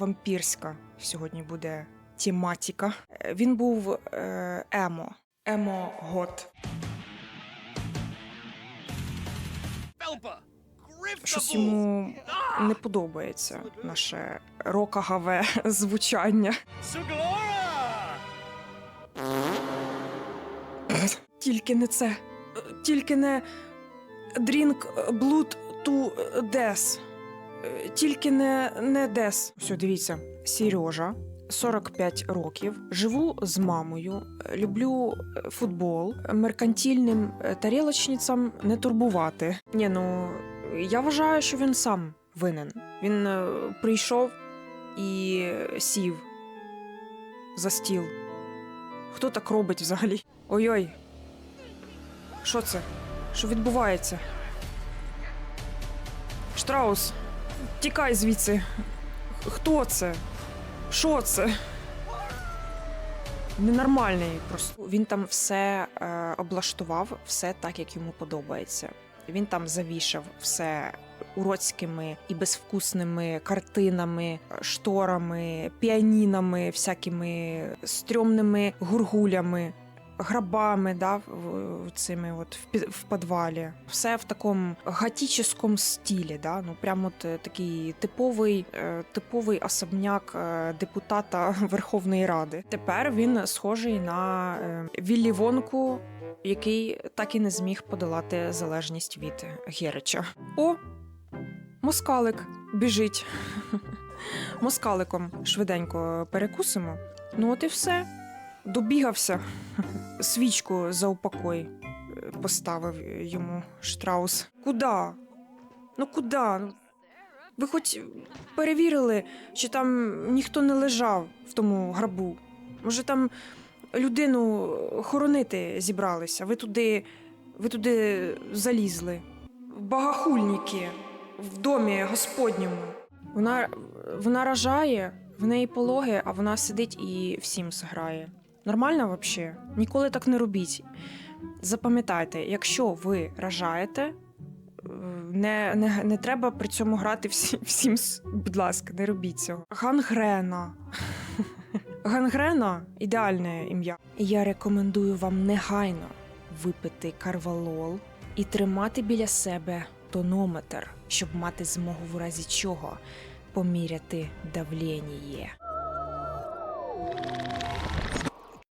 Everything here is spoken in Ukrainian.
вампірська сьогодні буде тематика. Е, Він був е, емо. Емо гот. Щось йому не подобається наше рокагаве звучання. Тільки не це. Тільки не Drink Blood to Death. Тільки не, не Death. Все, дивіться. Сережа, 45 років. Живу з мамою. Люблю е, футбол. Меркантильним е, тарілочницям не турбувати. Ні, ну я вважаю, що він сам винен. Він е, прийшов і сів за стіл. Хто так робить взагалі? Ой-ой. Що це? Що відбувається? Штраус, тікай звідси. Хто це? Що це? Ненормальний просто. Він там все е, облаштував, все так, як йому подобається. Він там завішав все уроцькими і безвкусними картинами, шторами, піанінами, всякими стрьомними гургулями грабами, да, цими от в, підвалі. Все в такому готічному стилі, да, ну прямо от е, такий типовий, е, типовий особняк е, депутата Верховної Ради. Тепер він схожий на е, Віллі Вонку, який так і не зміг подолати залежність від Герича. О, москалик біжить. Москаликом швиденько перекусимо. Ну от і все. Добігався свічку за упокой е, поставив йому штраус. Куда? Ну куда? Ну, Ви хоч перевірили, чи там ніхто не лежав в тому грабу? Може, там людину хоронити зібралися? Ви туди, ви туди залізли. Багахульники в домі господньому. Вона, вона рожає, в неї пологи, а вона сидить і всім грає. Нормально взагалі? Ніколи так не робіть. Запам'ятайте, якщо ви рожаєте, е, не, не, не треба при цьому грати всі, всім, будь ласка, не робіть цього. Гангрена. Гангрена ідеальне ім'я. Я рекомендую вам негайно випити карвалол і тримати біля себе тонометр, щоб мати змогу в разі чого поміряти давлення.